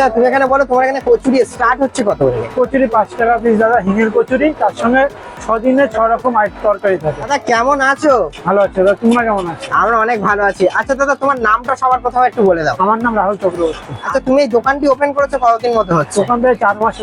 আচ্ছা তুমি এখানে বলো, তোমার এখানে কচুরি স্টার্ট হচ্ছে কত করে? কচুরি পাঁচ টাকা পিস দাদা, হিঙের কচুরি, তার সঙ্গে ছদিনে ছ রকম তরকারি থাকে। দাদা কেমন আছো? ভালো আছে দাদা তোমরা কেমন আছো? আমরা অনেক ভালো আছি। আচ্ছা দাদা তোমার নামটা সবার প্রথমে একটু বলে দাও। আমার নাম রাহুল চক্রবর্তী। আচ্ছা তুমি এই দোকানটি ওপেন করেছ কতদিন মতো হচ্ছে? দোকান থেকে চার মাস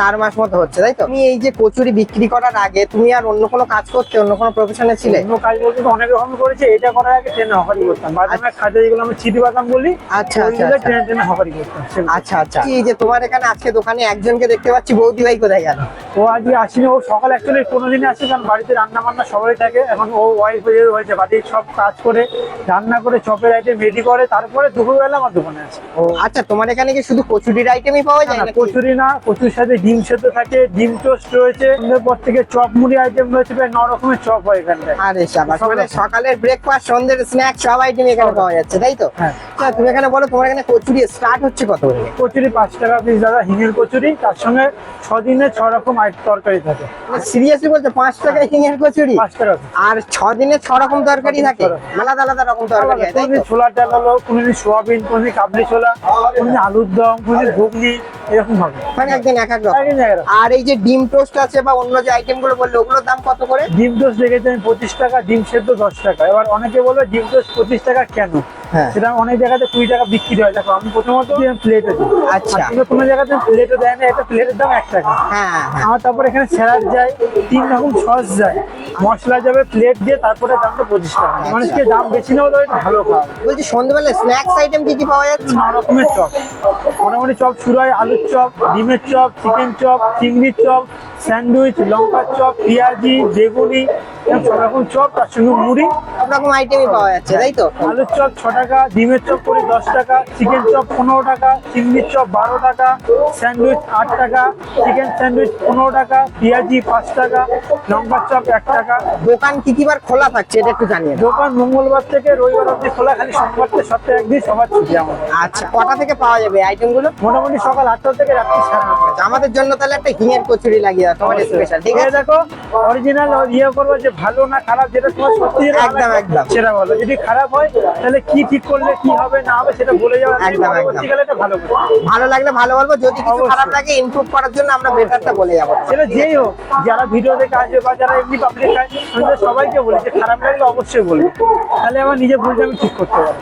চার মাস মতো হচ্ছে তাই তো? তুমি এই যে কচুরি বিক্রি করার আগে তুমি আর অন্য কোনো কাজ করতে অন্য কোনো প্রফেশনে ছিলে? অন্য কাজ বলতে অনেক রকম করেছে এটা করার আগে ট্রেনে হকারি করতাম। বাদামে খাজা যেগুলো আমরা চিটি বাদাম বলি আচ্ছা আচ্ছা আচ্ছা। ট্রেনে ট্রেনে হকারি করতাম আচ্ছা আচ্ছা। এই যে তোমার এখানে আজকে দোকানে একজনকে দেখতে পাচ্ছি বৌদি ভাই কোথায় গেল? ও আজকে আসেনি ও সকাল অ্যাকচুয়ালি কোনো দিনই আসে কারণ বাড়িতে রান্না বান্না সবাই থাকে এখন ও ওয়াইফ হয়েছে বাড়ির সব কাজ করে রান্না করে চপের আইটেম রেডি করে তারপরে দুপুরবেলা আমার দোকানে আসে। ও আচ্ছা তোমার এখানে কি শুধু কচুরির আইটেমই পাওয়া যায় না, কচুরি না কচুর সাথে ডিম সেদ্ধ থাকে ডিম টোস্ট রয়েছে পর থেকে চপ মুড়ি আইটেম রয়েছে প্রায় ন রকমের চপ হয় এখানটায়। আরে সাবাস মানে সকালের ব্রেকফাস্ট সন্ধ্যের স্ন্যাক সব আইটেম এখানে পাওয়া যাচ্ছে তাই তো? হ্যাঁ। তুমি এখানে বলো তোমার এখানে কচুরি স্টার্ট হচ্ছে কত করে? কচুরি পাঁচ টাকা পিস দাদা হিঙের কচুরি তার সঙ্গে ছ দিনে ছ রকম আইট তরকারি থাকে। সিরিয়াসলি বলছো পাঁচ হিঙের কচুরি টাকা আর ছ দিনে ছ রকম তরকারি থাকে? আলাদা আলাদা রকম তরকারি কোনদিন ছোলার ডাল হলো কোনদিন সোয়াবিন কোনদিন কাবলি ছোলা কোনদিন আলুর দম কোনদিন ঘুগনি এরকম হবে। মানে একদিন এক এক রকম। আর এই যে ডিম টোস্ট আছে বা অন্য যে আইটেমগুলো বলল ওগুলোর দাম কত করে? ডিম টোস্ট দেখেছি আমি পঁচিশ টাকা ডিম সেদ্ধ দশ টাকা। এবার অনেকে বলবে ডিম টোস্ট পঁচিশ টাকা কেন। সেটা অনেক জায়গাতে কুড়ি টাকা বিক্রি হয়। দেখো আমি প্রথমত প্লেটে দিই। আচ্ছা। কোনো জায়গাতে প্লেটে দেয় না এটা প্লেটের দাম এক টাকা। হ্যাঁ হ্যাঁ আমার তারপর এখানে স্যালাড যায় তিন রকম সস যায়। মশলা যাবে প্লেট দিয়ে তারপরে দামটা পঁচিশ টাকা। মানুষকে দাম বেশি নেওয়া তো একটু ভালো খাওয়া। বলছি সন্ধ্যেবেলা স্ন্যাক্স আইটেম কি কি পাওয়া যাচ্ছে? নানা রকমের চপ। মোটামুটি চপ শুরু হয় আলুর চপ ডিমের চপ চিকেন চপ চিংড়ির চপ স্যান্ডউইচ লঙ্কার চপ পেঁয়াজি বেগুনি সব রকম চপ তার সঙ্গে মুড়ি। সব রকম আইটেমই পাওয়া যাচ্ছে তাই তো? আলুর চপ ছ টাকা ডিমের চপ করে দশ টাকা চিকেন চপ পনেরো টাকা চিংড়ির চপ বারো টাকা স্যান্ডউইচ আট টাকা চিকেন স্যান্ডউইচ পনেরো টাকা পেঁয়াজি পাঁচ টাকা লঙ্কার চপ এক টাকা। দোকান কি কি বার খোলা থাকছে এটা একটু জানিয়ে দোকান মঙ্গলবার থেকে রবিবার অবধি খোলা খালি সোমবার থেকে সপ্তাহে একদিন সবার ছুটি আমাদের। আচ্ছা কটা থেকে পাওয়া যাবে আইটেমগুলো মোটামুটি সকাল আটটা থেকে রাত্রি সাড়ে নটা আচ্ছা, আমাদের জন্য তাহলে একটা হিঙের কচুরি লাগিয়ে তোমার স্পেশাল ঠিক আছে? দেখো অরিজিনাল ইয়ে করব যে ভালো না খারাপ যেটা তোমার সত্যি একদম, একদম। সেটা বলো। যদি খারাপ হয় তাহলে কি ঠিক করলে কি হবে না হবে সেটা বলে একদম, একদম। ভালো ভালো লাগলে ভালো বলব যদি কিছু খারাপ লাগে ইমপ্রুভ করার জন্য আমরা বেটারটা বলে যাব। সেটা যেই হোক যারা ভিডিও দেখে আসবে বা যারা এমনি পাবলিক আমি তো সবাইকে বলি যে খারাপ লাগলে অবশ্যই বলব। তাহলে আমার নিজে ভুলটা আমি ঠিক করতে পারব।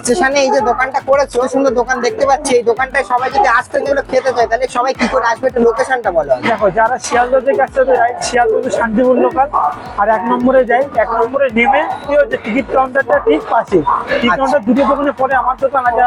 স্টেশনে এই যে দোকানটা করেছ সুন্দর দোকান দেখতে পাচ্ছি। এই দোকানটায় সবাই যদি আসতে যেগুলো খেতে চায় তাহলে সবাই কি করে আসবে? একটু লোকেশনটা বলো। দেখো যারা শিয়ালদা থেকে তো রাইট শিয়ালদা তো শান্তিপুর লোকাল, আর এক নম্বরে যাই, এক নম্বরে নেমে কি হচ্ছে টিকিট কাউন্টারটা ঠিক পাশে। টিকিট কাউন্টার দুটো দোকানে পরে আমার দোকান আছে।